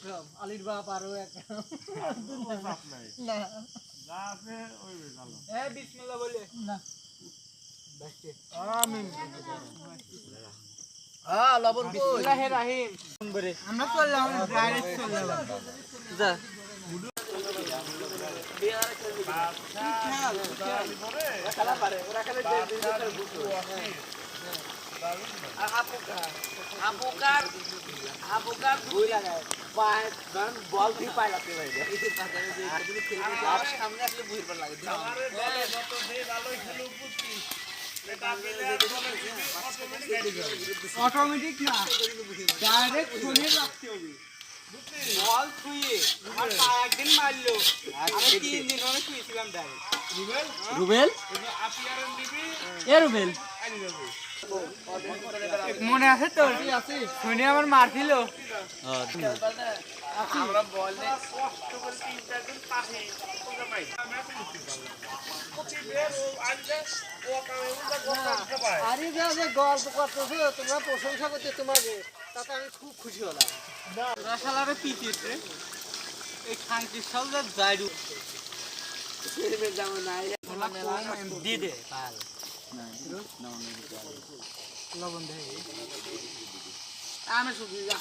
একরকম আলির বাপ আরও নাই না যা আছে ওই ভালো হ্যাঁ বিসমিল্লাহ বলে না আমিন হ্যাঁ লবণ বিসমিল্লাহির রহিম আমরা চললাম ডাইরেক্ট চললাম যা খেলা পারে ওরা খেলে হয়ে। অটোমেটিক না ডাইরেক্ট ফোনে রাখতে হবে। বল ছুঁয়ে আমার পা একদিন মারলো। আমি তিন দিন ধরে শুয়েছিলাম ডাইরেক্ট। রুবেল, রুবেল? এই যে আপিয়ারের দিবি, এ রুবেল। মনে আছে তো শুনে আমার মার দিল আমরা বল নিয়ে কষ্ট করে তিন চারজন পাশে ওকে পাই। ম্যাচ জিততে পারলাম। ওকে বের ও আনলে, ও কারণে উল্টা গোল করতে পারে। আরে যা যে গল্প করতেছো তোমরা প্রশংসা করতে তোমাকে তাতে আমি খুব খুশি হলাম রসালারে এই খানকির দে লবণ আমি শুধু যা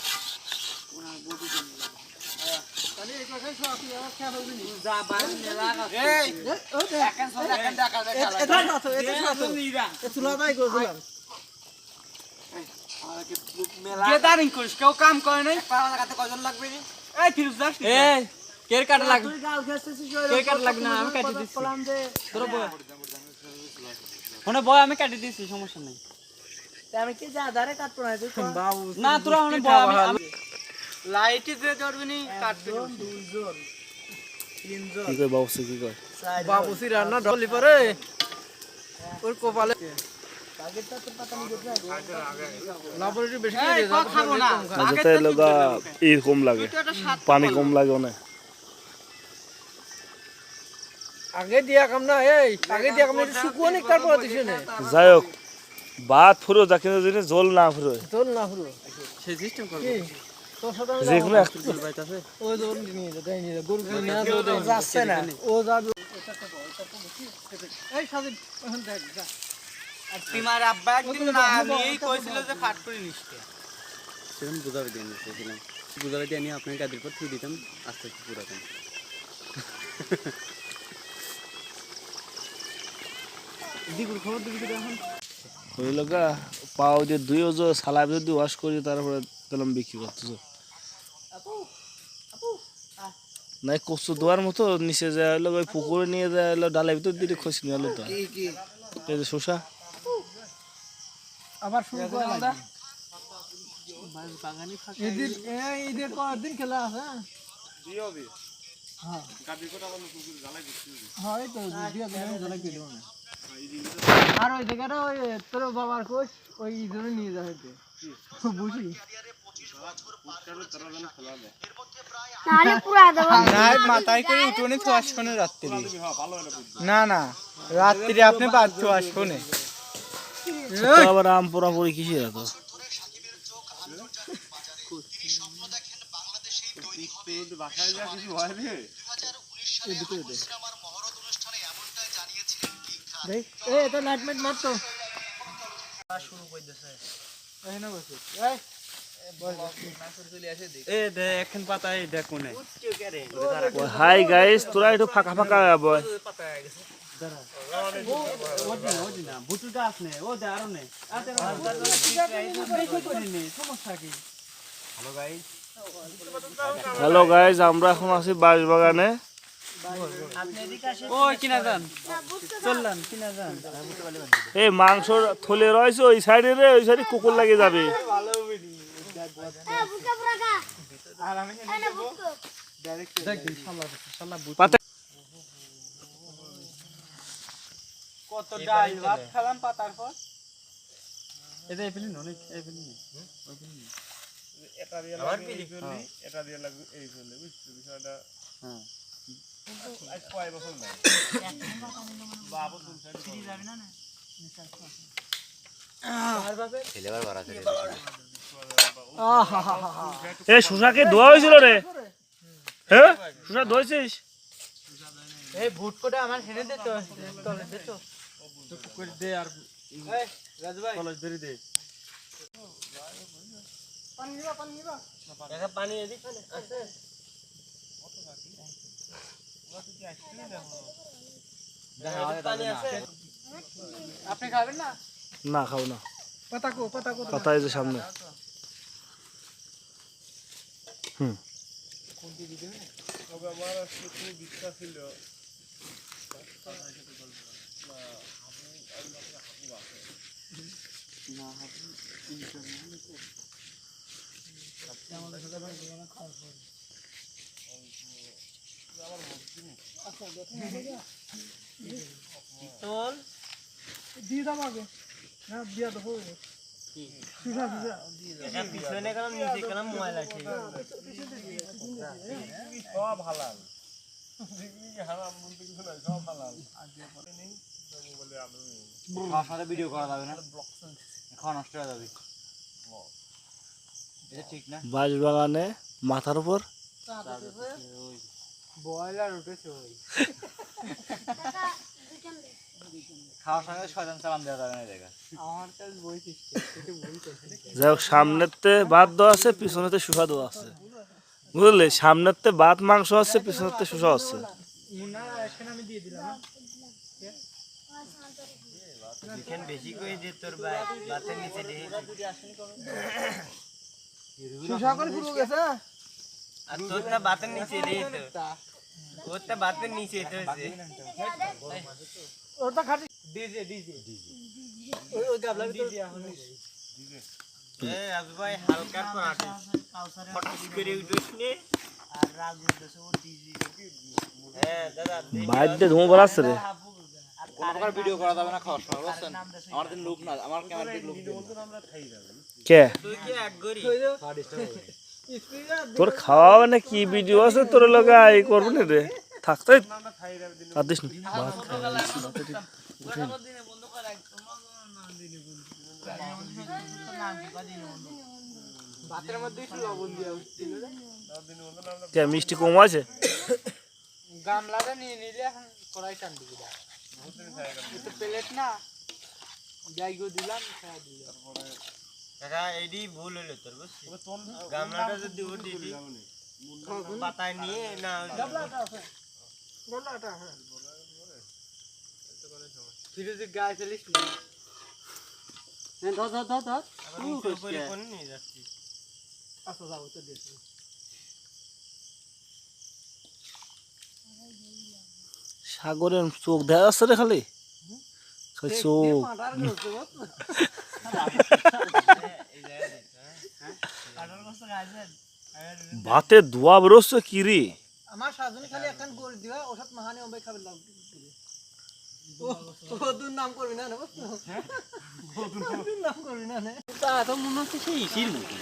কেউ কাম করে নাই কজন লাগবে এই ফিরুজ দাস কের কাটা কাটা না, আমি কাটি। তোর বয় আমি কাটি দিয়েছি সমস্যা নেই আমি কি যা ধারে কাটবো না? বাবু না তোরা বয় আমি- আমি লাইটে যে ধরবি নি কাটবি দুইজন তিনজন। কি কয় বাবুসি কি কয়? বাবুসি রান্না ঢলি পরে। ওর কপালে লাবরেটরি বেশি করে দিয়ে দাও খাব না? মাঝেতে লগা ই কম লাগে। পানি কম লাগে অনেক আগে দিয়া কাম না এই আগে দিয়া কাম না শুকুয়া নি তারপর দিছে না। যাই হোক ভাত ফুরো যা কিন্তু যদি জল না ফুরো। তোর না হলো সেই সিস্টেম করব। কি? তোর সাথে আমি যে কোনো বাইতাছে ওই দৌড় নিয়ে যা দেয় নিয়ে যা গরু নিয়ে যা যাচ্ছে না ও যাবে এই স্বাধীন ওখান দেখ যা। আর তোমার আব্বা একদিন না নিয়েই কইছিল যে ফাট করে নিতে সেরকম বুঝাবে দিয়ে নিয়েছিলাম বুঝাবে দিয়ে নিয়ে আপনাকে গাদির পর থুই দিতাম আস্তে আস্তে পুরাতাম দিগুর খবর দিবি এখন? ওই লগা পাও দিয়ে দুই ওজো সালা যদি ওয়াশ করি তারপরে দিলাম বিক্রি করতেছো নাই কচু দোয়ার মতো নিচে যায় হলো ওই পুকুরে নিয়ে যায় হলো ডালের ভিতর দিয়ে খসি নিয়ে হলো তো। এই যে শোষা আবার শুরু করে খেলা আছে হ্যাঁ? দিয়ে হবে। হ্যাঁ। গাদির কথা বলো, কুকুর জ্বালাই দিচ্ছি। হ্যাঁ এই তো দিয়ে দিন আমি না। আর ওই জায়গাটা ওই তোর বাবার কোচ ওই জন্য নিয়ে বুঝি পুরা দেবো না মাথায় করে উঠোনে তো আসনে রাত্রি। না না রাত্রি আপনি বাদ তো আসনে তো আবার আম পোড়া পড়ি কিসের বাসায় যা কিছু হয় রে। দেখ। এ এটা লাইট মাইট মার তো। শুরু করে দিছে এই এ দে এই হাই গাইস তোরা একটু ফাঁকা ফাঁকা বয় হ্যালো গাইস আমরা এখন আছি বাঁশবাগানে। ও এই মাংস থলে রয়েছে ওই সাইডে রে ওই সাইডে কুকুর লাগে যাবে। কত ডাল ভাত খেলাম পাতার পর। এটা এই ফিলিন অনেক এই ফিলিন। এটা দিয়ে লাগবে এই ফেললি, এটা দিয়ে লাগবে এই ফেললি, বুঝছ? বিষয়টা? হ্যাঁ। আজ কয় বছর। এ শশাকে ধোয়া হয়েছিল রে। হ্যাঁ? শশা ধোয়েছিস এই ভুট করে আমার হেনে দে তো তলে দে তো। করে দে আর রাজু ভাই কলেজ ধরে দে পানি এদিক আছে পানি আছে না খাও না। পাতা কো সামনে। খুব ইচ্ছা ছিল তোল দিয়ে দাও আগে। না দিয়ে সুজা পিছনে নিচে মোবাইল আছে সব হালাল। ভিডিও করা যাবে না? খাওয়া নষ্ট হয়ে যাবে। বাঁশ বাগানে মাথার উপর? বয়লার উঠেছে ওই। খাওয়ার সঙ্গে শয়তান চালান দেওয়া যাবে না দেখা আমার কাছে বইছিস যাই হোক সামনেতে ভাত দেওয়া আছে পিছনেতে শুষা দেওয়া আছে। বুঝলি? সামনেতে ভাত মাংস আছে পিছনেতে শুষা আছে। আমি দিয়ে দিলাম চিকেন বেশি করে দে তোর ভাতের নিচে দে। সুজা করে পুরো গেছে আর তোরটা ভাতের নিচে দে তো। তোরটা ভাতের নিচে তো ওটা খাটি ডিজে ডিজে। ওই ওই গাবলা ভিতর এ আবু ভাই হালকা পাট ফটস করে উঠোস নে। আর রাজু দেশে ও ডিজে হ্যাঁ দাদা বাইর ধুমো রে। কোনো প্রকার ভিডিও করা যাবে না খাওয়ার সময় বুঝছেন? আমার দিন লোক না আমার ক্যামেরা লোক কে? তুই কি এক গরি তোর খাওয়া মানে কি ভিডিও আছে? তোর লগে এই করবি না রে। থাকতে না। মিষ্টি কম আছে? গামলাটা নিয়ে নিলে এখন কড়াই টান প্লেট না খাওয়া দিলাম। কাকা এইডি ভুল তোর বুঝছিস? গামলাটা যদি ও দিবি পাতায় নিয়ে না গোলাটা হ্যাঁ। ফিরোজে গায়ে চলিস না। ধর ধর ধর ধর। উপরে কোন নিয়ে যাচ্ছিস। আচ্ছা যাও তো দিয়েছি সাগরের চোখ দেখা যাচ্ছে রে খালি? চোখ। ভাতে ধোয়া বেরোচ্ছে কি রে? আমার সাজনে খালি একখান করে দিবা ওষুধ মাহানি অম্বাই খাবে লাভ ওদুর নাম করবি না না বুঝছ ওদুর নাম করবি না নে? তা তো মনে হচ্ছে সেই ইসির মতো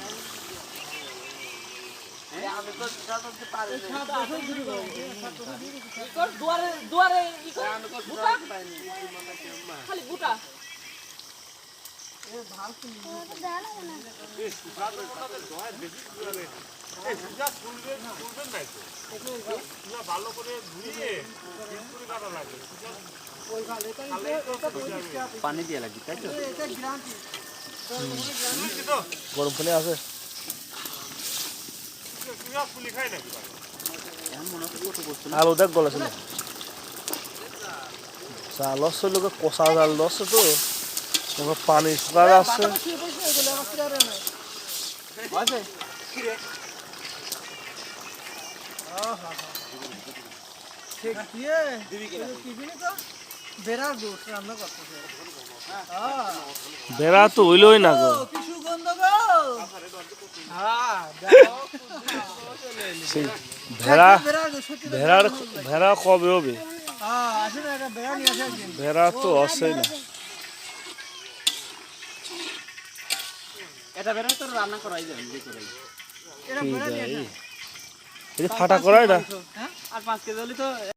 ভালো করে ধুয়ে কাটা লাগে পানি দিয়ে লাগবে, তাই তো? গরম আছে। ফুলি করছ আলু দেখ গলেছে না জাল হচ্ছে লোকে কষা জাল ধরছে তো ওকে পানি করতেছে। হ্যাঁ বেড়া তো হইলই না গো। ও, কি সুগন্ধ গো? হ্যাঁ ভেড়া ভেড়ার ভেড়া কবে হবে? হ্যাঁ আসে ভেড়া তো আসেই না। এটা বেরো তো রান্না করাই যাবে যে। করাই এটা ফাটা করা হ্যাঁ? আর পাঁচ কেজি হলে তো